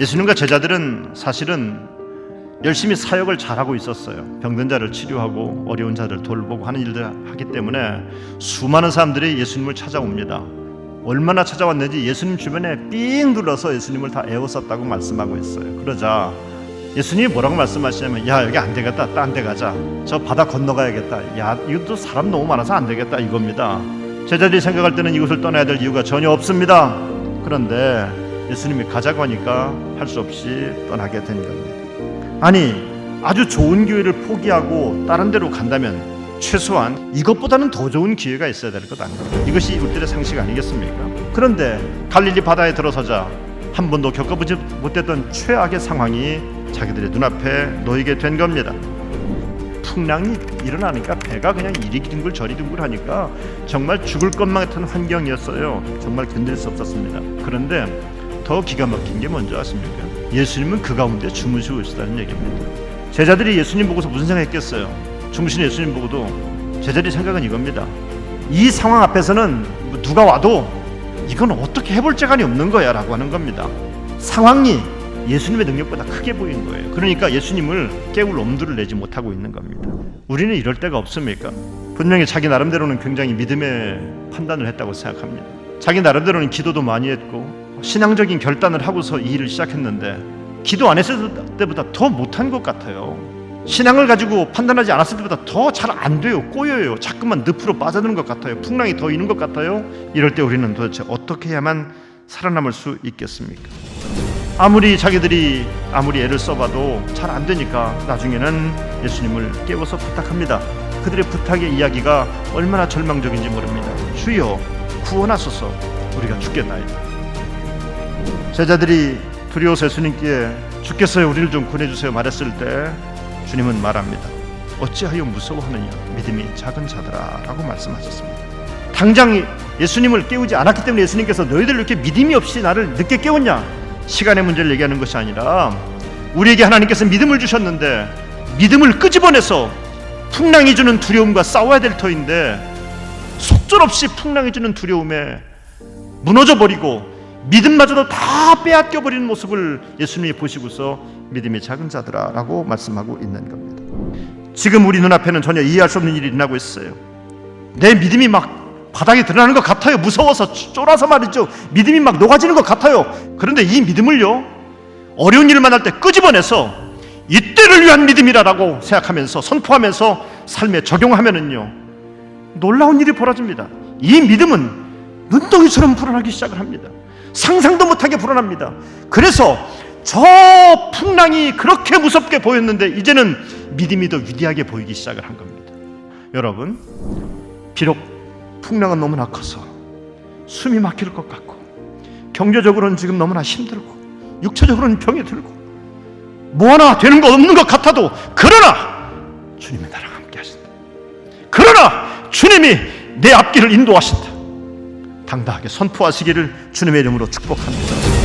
예수님과 제자들은 사실은 열심히 사역을 잘하고 있었어요. 병든 자를 치료하고 어려운 자를 돌보고 하는 일들 하기 때문에 수많은 사람들이 예수님을 찾아옵니다. 얼마나 찾아왔는지 예수님 주변에 삥 둘러서 예수님을 다 애워쌌다고 말씀하고 있어요. 그러자 예수님이 뭐라고 말씀하시냐면 야 여기 안 되겠다 딴 데 가자 저 바다 건너가야겠다 야 이것도 사람 너무 많아서 안 되겠다 이겁니다 제자들이 생각할 때는 이곳을 떠나야 될 이유가 전혀 없습니다 그런데 예수님이 가자고 하니까 할 수 없이 떠나게 된 겁니다 아니 아주 좋은 기회를 포기하고 다른 데로 간다면 최소한 이것보다는 더 좋은 기회가 있어야 될 것 아닌가 이것이 우리들의 상식 아니겠습니까 그런데 갈릴리 바다에 들어서자 한 번도 겪어보지 못했던 최악의 상황이 자기들의 눈앞에 놓이게 된 겁니다. 풍랑이 일어나니까 배가 그냥 이리 둥글 저리 둥글 하니까 정말 죽을 것만 같은 환경이었어요. 정말 견딜 수 없었습니다. 그런데 더 기가 막힌 게 뭔지 아십니까? 예수님은 그 가운데 주무시고 있었다는 얘기입니다. 제자들이 예수님 보고서 무슨 생각했겠어요? 주무신 예수님 보고도 제자들이 생각은 이겁니다. 이 상황 앞에서는 뭐 누가 와도 이건 어떻게 해볼 재간이 없는 거야라고 하는 겁니다. 상황이 예수님의 능력보다 크게 보인 거예요. 그러니까 예수님을 깨울 엄두를 내지 못하고 있는 겁니다. 우리는 이럴 때가 없습니까? 분명히 자기 나름대로는 굉장히 믿음의 판단을 했다고 생각합니다. 자기 나름대로는 기도도 많이 했고 신앙적인 결단을 하고서 이 일을 시작했는데 기도 안 했을 때보다 더 못한 것 같아요. 신앙을 가지고 판단하지 않았을 때보다 더 잘 안 돼요. 꼬여요. 자꾸만 늪으로 빠져드는 것 같아요. 풍랑이 더 있는 것 같아요. 이럴 때 우리는 도대체 어떻게 해야만 살아남을 수 있겠습니까? 아무리 자기들이 아무리 애를 써봐도 잘 안 되니까 나중에는 예수님을 깨워서 부탁합니다. 그들의 부탁의 이야기가 얼마나 절망적인지 모릅니다. 주여 구원하소서 우리가 죽겠나이다. 제자들이 두려워서 예수님께 죽겠어요 우리를 좀 구해주세요 말했을 때 주님은 말합니다. 어찌하여 무서워하느냐 믿음이 작은 자들아라고 말씀하셨습니다. 당장 예수님을 깨우지 않았기 때문에 예수님께서 너희들 이렇게 믿음이 없이 나를 늦게 깨웠냐 시간의 문제를 얘기하는 것이 아니라 우리에게 하나님께서 믿음을 주셨는데 믿음을 끄집어내서 풍랑이 주는 두려움과 싸워야 될 터인데 속절없이 풍랑이 주는 두려움에 무너져 버리고 믿음마저도 다 빼앗겨 버리는 모습을 예수님이 보시고서 믿음이 작은 자들아라고 말씀하고 있는 겁니다. 지금 우리 눈앞에는 전혀 이해할 수 없는 일이 일어나고 있어요. 내 믿음이 막 바닥에 드러나는 것 같아요. 무서워서 쫄아서 말이죠. 믿음이 막 녹아지는 것 같아요. 그런데 이 믿음을요. 어려운 일을 만날 때 끄집어내서 이때를 위한 믿음이라고 생각하면서 선포하면서 삶에 적용하면은요. 놀라운 일이 벌어집니다. 이 믿음은 눈덩이처럼 불어나기 시작을 합니다. 상상도 못하게 불어납니다. 그래서 저 풍랑이 그렇게 무섭게 보였는데 이제는 믿음이 더 위대하게 보이기 시작을 한 겁니다. 여러분, 비록 풍랑은 너무나 커서 숨이 막힐 것 같고 경제적으로는 지금 너무나 힘들고 육체적으로는 병이 들고 뭐 하나 되는 거 없는 것 같아도 그러나 주님이 나랑 함께 하신다. 그러나 주님이 내 앞길을 인도하신다. 당당하게 선포하시기를 주님의 이름으로 축복합니다.